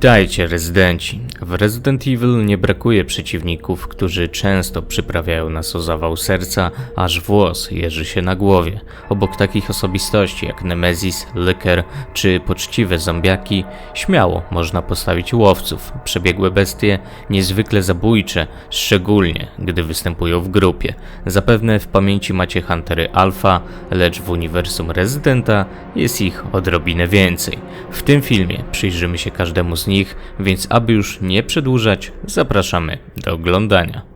Witajcie, rezydenci. W Resident Evil nie brakuje przeciwników, którzy często przyprawiają nas o zawał serca, aż włos jeży się na głowie. Obok takich osobistości jak Nemesis, Lyker czy poczciwe zombiaki, śmiało można postawić łowców, przebiegłe bestie, niezwykle zabójcze, szczególnie gdy występują w grupie. Zapewne w pamięci macie Huntery Alpha, lecz w uniwersum Residenta jest ich odrobinę więcej. W tym filmie przyjrzymy się każdemu z nich, więc aby już nie przedłużać, zapraszamy do oglądania.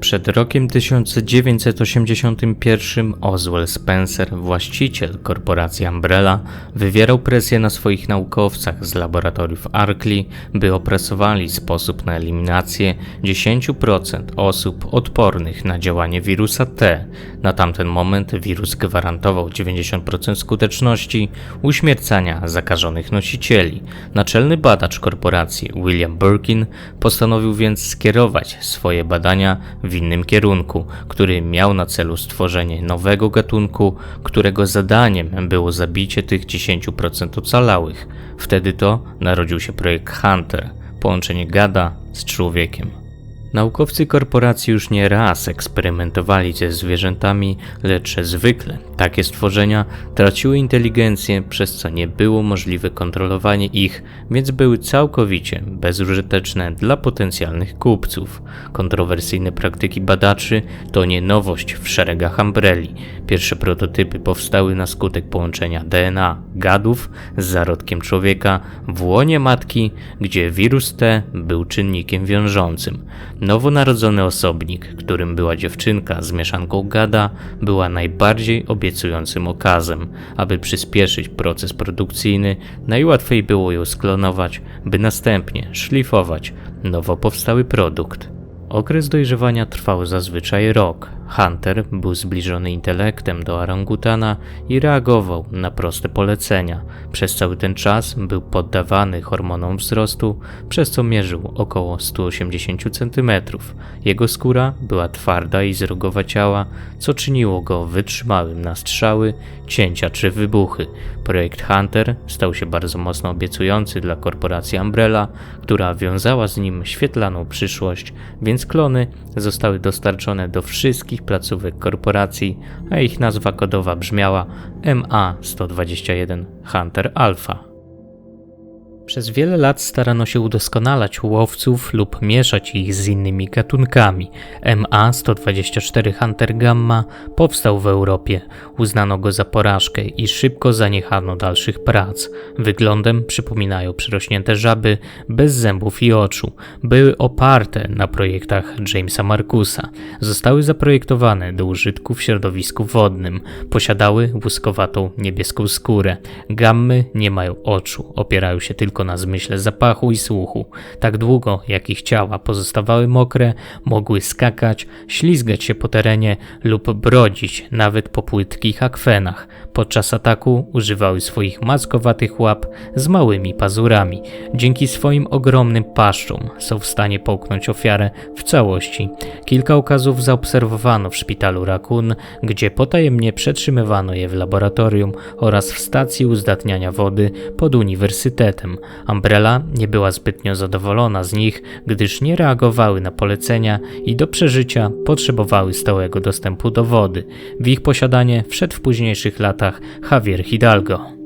Przed rokiem 1981 Oswald Spencer, właściciel korporacji Umbrella, wywierał presję na swoich naukowcach z laboratoriów Arkley, by opracowali sposób na eliminację 10% osób odpornych na działanie wirusa T. Na tamten moment wirus gwarantował 90% skuteczności uśmiercania zakażonych nosicieli. Naczelny badacz korporacji William Birkin postanowił więc skierować swoje badania w innym kierunku, który miał na celu stworzenie nowego gatunku, którego zadaniem było zabicie tych 10% ocalałych. Wtedy to narodził się projekt Hunter, połączenie gada z człowiekiem. Naukowcy korporacji już nie raz eksperymentowali ze zwierzętami, lecz zwykle takie stworzenia traciły inteligencję, przez co nie było możliwe kontrolowanie ich, więc były całkowicie bezużyteczne dla potencjalnych kupców. Kontrowersyjne praktyki badaczy to nie nowość w szeregach Umbrelli. Pierwsze prototypy powstały na skutek połączenia DNA gadów z zarodkiem człowieka w łonie matki, gdzie wirus T był czynnikiem wiążącym. Nowonarodzony osobnik, którym była dziewczynka z mieszanką gada, była najbardziej obiecującym okazem. Aby przyspieszyć proces produkcyjny, najłatwiej było ją sklonować, by następnie szlifować nowo powstały produkt. Okres dojrzewania trwał zazwyczaj rok. Hunter był zbliżony intelektem do orangutana i reagował na proste polecenia. Przez cały ten czas był poddawany hormonom wzrostu, przez co mierzył około 180 cm. Jego skóra była twarda i zrogowa ciała, co czyniło go wytrzymałym na strzały, cięcia czy wybuchy. Projekt Hunter stał się bardzo mocno obiecujący dla korporacji Umbrella, która wiązała z nim świetlaną przyszłość, więc klony zostały dostarczone do wszystkich placówek korporacji, a ich nazwa kodowa brzmiała MA121 Hunter Alpha. Przez wiele lat starano się udoskonalać łowców lub mieszać ich z innymi gatunkami. MA-124 Hunter Gamma powstał w Europie. Uznano go za porażkę i szybko zaniechano dalszych prac. Wyglądem przypominają przyrośnięte żaby bez zębów i oczu. Były oparte na projektach Jamesa Marcusa. Zostały zaprojektowane do użytku w środowisku wodnym. Posiadały łuskowatą niebieską skórę. Gammy nie mają oczu, opierają się tylko tylko na zmyśle zapachu i słuchu. Tak długo, jak ich ciała pozostawały mokre, mogły skakać, ślizgać się po terenie lub brodzić nawet po płytkich akwenach. Podczas ataku używały swoich maskowatych łap z małymi pazurami. Dzięki swoim ogromnym paszczom są w stanie połknąć ofiarę w całości. Kilka okazów zaobserwowano w szpitalu Rakun, gdzie potajemnie przetrzymywano je w laboratorium oraz w stacji uzdatniania wody pod uniwersytetem. Umbrella nie była zbytnio zadowolona z nich, gdyż nie reagowały na polecenia i do przeżycia potrzebowały stałego dostępu do wody. W ich posiadanie wszedł w późniejszych latach Javier Hidalgo.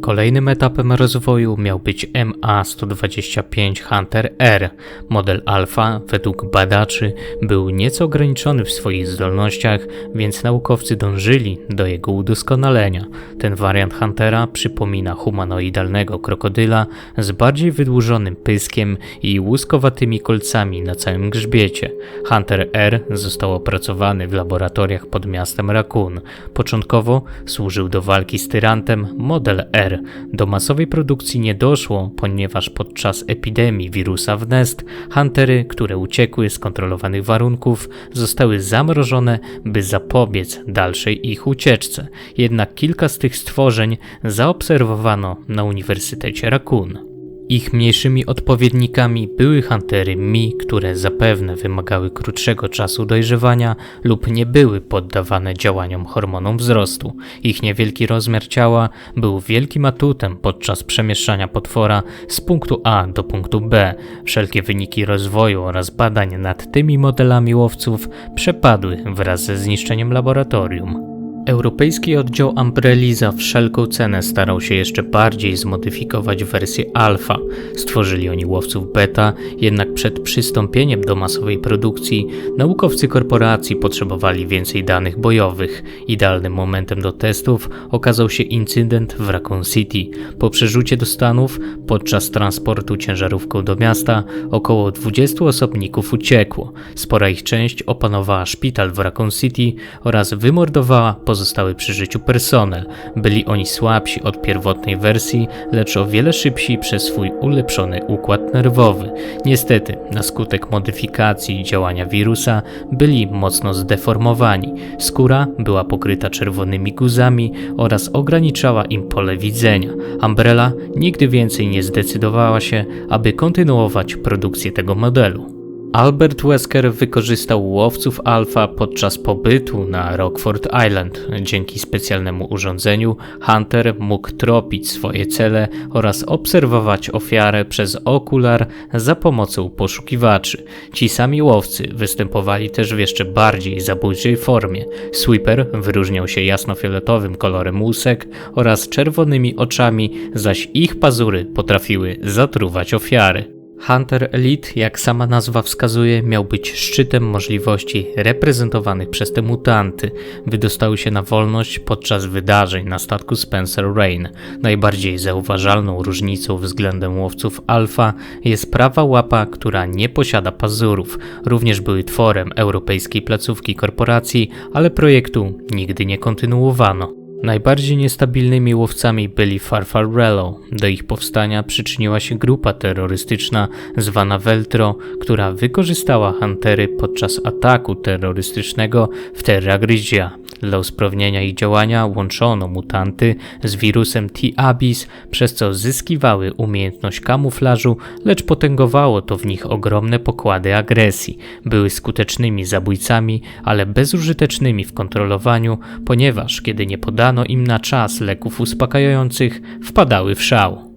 Kolejnym etapem rozwoju miał być MA-125 Hunter R. Model Alpha, według badaczy, był nieco ograniczony w swoich zdolnościach, więc naukowcy dążyli do jego udoskonalenia. Ten wariant Huntera przypomina humanoidalnego krokodyla z bardziej wydłużonym pyskiem i łuskowatymi kolcami na całym grzbiecie. Hunter R został opracowany w laboratoriach pod miastem Raccoon. Początkowo służył do walki z tyrantem model R do masowej produkcji nie doszło, ponieważ podczas epidemii wirusa w Nest huntery, które uciekły z kontrolowanych warunków, zostały zamrożone, by zapobiec dalszej ich ucieczce. Jednak kilka z tych stworzeń zaobserwowano na Uniwersytecie Raccoon. Ich mniejszymi odpowiednikami były huntery Mi, które zapewne wymagały krótszego czasu dojrzewania lub nie były poddawane działaniom hormonom wzrostu. Ich niewielki rozmiar ciała był wielkim atutem podczas przemieszczania potwora z punktu A do punktu B. Wszelkie wyniki rozwoju oraz badań nad tymi modelami łowców przepadły wraz ze zniszczeniem laboratorium. Europejski oddział Umbrelli za wszelką cenę starał się jeszcze bardziej zmodyfikować wersję alfa. Stworzyli oni łowców beta, jednak przed przystąpieniem do masowej produkcji naukowcy korporacji potrzebowali więcej danych bojowych. Idealnym momentem do testów okazał się incydent w Raccoon City. Po przerzucie do Stanów podczas transportu ciężarówką do miasta około 20 osobników uciekło. Spora ich część opanowała szpital w Raccoon City oraz wymordowała pozostały przy życiu personel. Byli oni słabsi od pierwotnej wersji, lecz o wiele szybsi przez swój ulepszony układ nerwowy. Niestety, na skutek modyfikacji działania wirusa byli mocno zdeformowani. Skóra była pokryta czerwonymi guzami oraz ograniczała im pole widzenia. Umbrella nigdy więcej nie zdecydowała się, aby kontynuować produkcję tego modelu. Albert Wesker wykorzystał łowców alfa podczas pobytu na Rockford Island. Dzięki specjalnemu urządzeniu Hunter mógł tropić swoje cele oraz obserwować ofiarę przez okular za pomocą poszukiwaczy. Ci sami łowcy występowali też w jeszcze bardziej zabójczej formie. Sweeper wyróżniał się jasnofioletowym kolorem łusek oraz czerwonymi oczami, zaś ich pazury potrafiły zatruwać ofiary. Hunter Elite, jak sama nazwa wskazuje, miał być szczytem możliwości reprezentowanych przez te mutanty. Wydostały się na wolność podczas wydarzeń na statku Spencer Rain. Najbardziej zauważalną różnicą względem łowców alfa jest prawa łapa, która nie posiada pazurów. Również były tworem europejskiej placówki korporacji, ale projektu nigdy nie kontynuowano. Najbardziej niestabilnymi łowcami byli Farfarello. Do ich powstania przyczyniła się grupa terrorystyczna zwana Veltro, która wykorzystała Huntery podczas ataku terrorystycznego w Terra Grigia. Dla usprawnienia ich działania łączono mutanty z wirusem T-Abyss, przez co zyskiwały umiejętność kamuflażu, lecz potęgowało to w nich ogromne pokłady agresji. Były skutecznymi zabójcami, ale bezużytecznymi w kontrolowaniu, ponieważ kiedy nie podano im na czas leków uspokajających, wpadały w szał.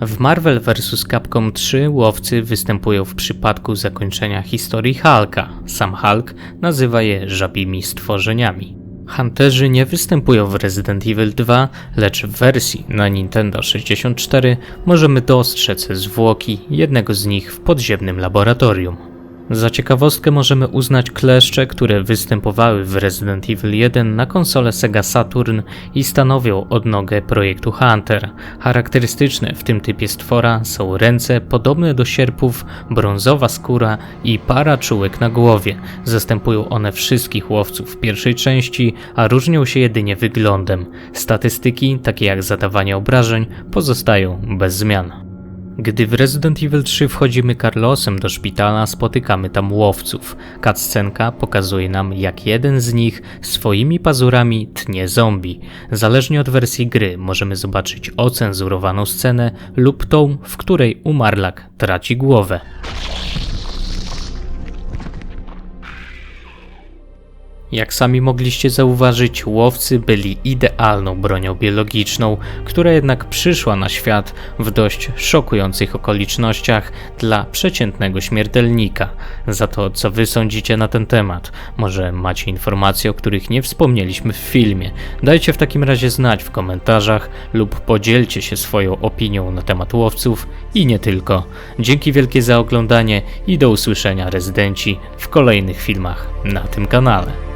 W Marvel vs. Capcom 3 łowcy występują w przypadku zakończenia historii Hulka. Sam Hulk nazywa je żabimi stworzeniami. Hunterzy nie występują w Resident Evil 2, lecz w wersji na Nintendo 64 możemy dostrzec zwłoki jednego z nich w podziemnym laboratorium. Za ciekawostkę możemy uznać kleszcze, które występowały w Resident Evil 1 na konsolę Sega Saturn i stanowią odnogę projektu Hunter. Charakterystyczne w tym typie stwora są ręce podobne do sierpów, brązowa skóra i para czułek na głowie. Zastępują one wszystkich łowców w pierwszej części, a różnią się jedynie wyglądem. Statystyki, takie jak zadawanie obrażeń, pozostają bez zmian. Gdy w Resident Evil 3 wchodzimy Carlosem do szpitala, spotykamy tam łowców. Cutscenka pokazuje nam, jak jeden z nich swoimi pazurami tnie zombie. Zależnie od wersji gry możemy zobaczyć ocenzurowaną scenę lub tą, w której umarlak traci głowę. Jak sami mogliście zauważyć, łowcy byli idealną bronią biologiczną, która jednak przyszła na świat w dość szokujących okolicznościach dla przeciętnego śmiertelnika. Za to, co wy sądzicie na ten temat? Może macie informacje, o których nie wspomnieliśmy w filmie? Dajcie w takim razie znać w komentarzach lub podzielcie się swoją opinią na temat łowców i nie tylko. Dzięki wielkie za oglądanie i do usłyszenia rezydenci w kolejnych filmach na tym kanale.